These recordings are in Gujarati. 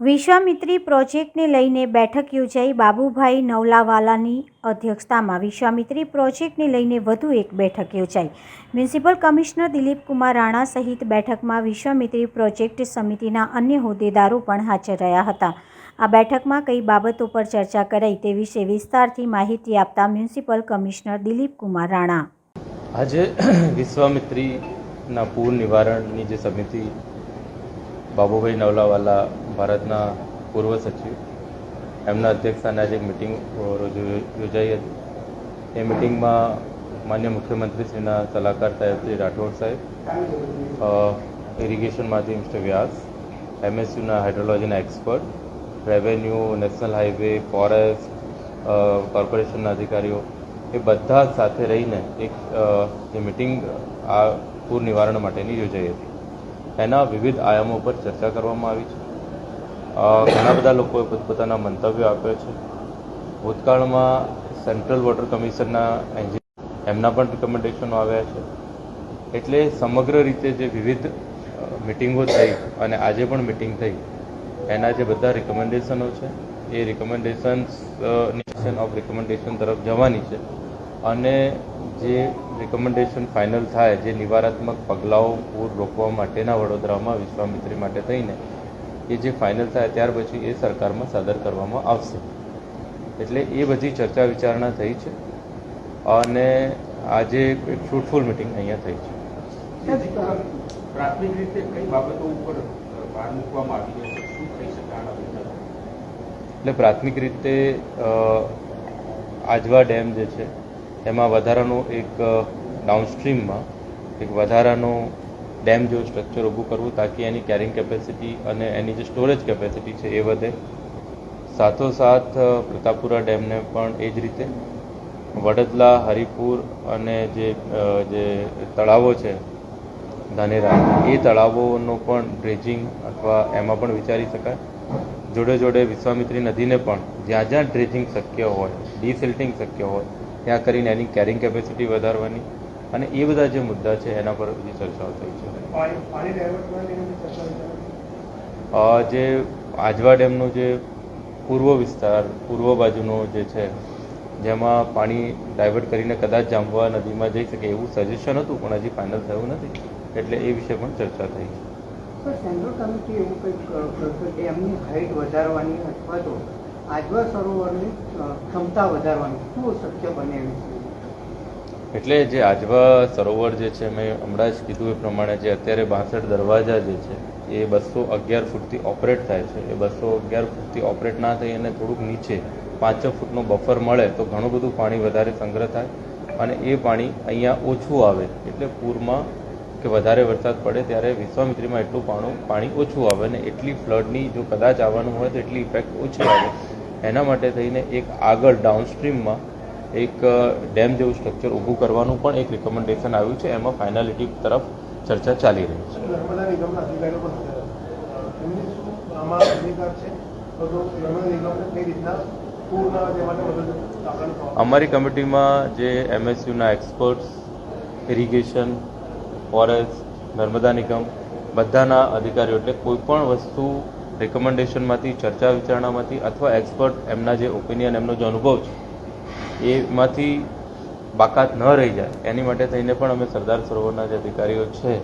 વિશ્વામિત્રી પ્રોજેક્ટને લઈને બેઠક યોજાઈ બાબુભાઈ નવલાવાલાની અધ્યક્ષતામાં વિશ્વામિત્રી પ્રોજેક્ટને લઈને વધુ એક બેઠક યોજાઈ. મ્યુનિસિપલ કમિશનર દિલીપ કુમાર રાણા સહિત બેઠકમાં વિશ્વામિત્રી પ્રોજેક્ટ સમિતિના અન્ય હોદ્દેદારો પણ હાજર રહ્યા હતા. આ બેઠકમાં કઈ બાબતો પર ચર્ચા કરાઈ તે વિશે વિસ્તારથી માહિતી આપતા મ્યુનિસિપલ કમિશનર દિલીપ કુમાર રાણા. આજે વિશ્વામિત્રીના પૂર નિવારણની જે સમિતિ બાબુભાઈ નવલાવાલા ભારતના પૂર્વ સચિવ. એમના અધ્યક્ષસ્થાને આજે એક મિટિંગ યોજાઈ હતી. એ મિટિંગમાં માન્ય મુખ્યમંત્રીશ્રીના સલાહકાર સાહેબ શ્રી રાઠોડ સાહેબ ઇરિગેશનમાંથી મિસ્ટર વ્યાસ, એમએસયુના હાઇડ્રોલોજીના expert revenue national highway forest કોર્પોરેશનના અધિકારીઓ, એ બધા સાથે રહીને એક જે મિટિંગ આ પૂર નિવારણ માટેની યોજાઈ હતી. એના વિવિધ આયામો પર ચર્ચા કરવામાં આવી છે. ઘણા બધા લોકોએ પોતપોતાના મંતવ્યો આપ્યા છે. ભૂતકાળમાં સેન્ટ્રલ વોટર કમિશનના એન્જિન એમના પણ રિકમેન્ડેશનો આવ્યા છે. એટલે સમગ્ર રીતે જે વિવિધ મિટિંગો થઈ અને આજે પણ મિટિંગ થઈ, એના જે બધા રિકમેન્ડેશનો છે, એ રિકમેન્ડેશન્સ ઓફ રિકમેન્ડેશન તરફ જવાની છે. અને જે રિકમેન્ડેશન ફાઇનલ થાય જે નિવારાત્મક પગલાઓ પૂર રોકવા માટેના વડોદરામાં વિશ્વામિત્રી માટે થઈને એ જે ફાઇનલ થાય ત્યાર પછી એ સરકારમાં સાદર કરવામાં આવશે. એટલે એ બધી ચર્ચા વિચારણા થઈ છે અને આજે એક ફ્રૂટફુલ મિટિંગ અહીંયા થઈ છે. પ્રાથમિક રીતે કઈ બાબતો ઉપર ભાર મૂકવામાં આવી છે? શું થઈ શકે એટલે પ્રાથમિક રીતે આજવા ડેમ જે છે એમાં વધારાનું એક ડાઉનસ્ટ્રીમમાં એક વધારાનો ડેમ જેવું સ્ટ્રક્ચર ઊભું કરવું તાકી એની કેરિંગ કેપેસિટી અને એની જે સ્ટોરેજ કેપેસિટી છે એ વધે. સાથોસાથ પ્રતાપપુરા ડેમને પણ એ જ રીતે વડદલા, હરિપુર અને જે જે તળાવો છે, ધાનેરા, એ તળાવોનો પણ ડ્રેજિંગ અથવા એમાં પણ વિચારી શકાય. જોડે જોડે વિશ્વામિત્રી નદીને પણ જ્યાં જ્યાં ડ્રેજિંગ શક્ય હોય ડિસિલ્ટિંગ શક્ય હોય ત્યાં કરીને એની કેરિંગ કેપેસિટી વધારવાની અને એ બધા જે મુદ્દા છે એના પર બધી ચર્ચાઓ થઈ છે. જે આજવા ડેમનો જે પૂર્વ વિસ્તાર પૂર્વ બાજુનો જે છે જેમાં પાણી ડાયવર્ટ કરીને કદાચ જાંબવા નદીમાં જઈ શકે એવું સજેશન હતું પણ હજી ફાઇનલ થયું નથી એટલે એ વિશે પણ ચર્ચા થઈ છે. સર સેન્ટ્રલ કમિટી એવું કંઈક કરશે કે એમની હાઈટ વધારવાની અથવા તો આજવા સરોવરની ક્ષમતા વધારવાની શું શક્ય બને એટલે જે આજવા સરોવર જે છે, મેં હમણાં જ કીધું એ પ્રમાણે જે અત્યારે બાસઠ દરવાજા જે છે, એ બસો અગિયાર ફૂટથી ઓપરેટ થાય છે. એ બસો અગિયાર ફૂટથી ઓપરેટ ના થઈ અને થોડુંક નીચે પાંચ ફૂટનો બફર મળે, તો ઘણું બધું પાણી વધારે સંગ્રહ થાય અને એ પાણી અહીંયા ઓછું આવે. એટલે પૂરમાં કે વધારે વરસાદ પડે ત્યારે વિશ્વામિત્રીમાં એટલું પાણું પાણી ઓછું આવે અને એટલી ફ્લડની જો કદાચ આવવાનું હોય તો એટલી ઇફેક્ટ ઓછી આવે. એના માટે થઈને એક આગળ ડાઉનસ્ટ્રીમમાં એક ડેમ જેવું સ્ટ્રક્ચર ઊભું કરવાનું પણ એક રિકમેન્ડેશન આવ્યું છે. એમાં ફાઇનાલિટી તરફ ચર્ચા ચાલી રહી છે. અમારી કમિટીમાં જે એમએસયુના experts irrigation forest, Narmada Nigam બધાના અધિકારીઓ એટલે કોઈપણ વસ્તુ રેકમેન્ડેશનમાંથી ચર્ચા વિચારણામાંથી અથવા એક્સપર્ટ એમના જે ઓપિનિયન એમનો જે અનુભવ છે, એમાંથી બાકાત ન રહી જાય. એની માટે થઈને પણ અમે સરદાર સરોવરના જે અધિકારીઓ છે,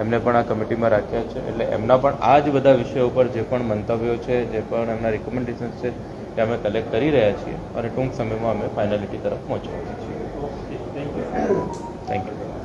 એમને પણ આ કમિટીમાં રાખ્યા છે. એટલે એમના પણ આ જ બધા વિષયો ઉપર જે પણ મંતવ્યો છે, જે પણ એમના રિકમેન્ડેશન્સ છે તે અમે કલેક્ટ કરી રહ્યા છીએ અને ટૂંક સમયમાં અમે ફાઇનાલિટી તરફ પહોંચવાના છીએ. Thank you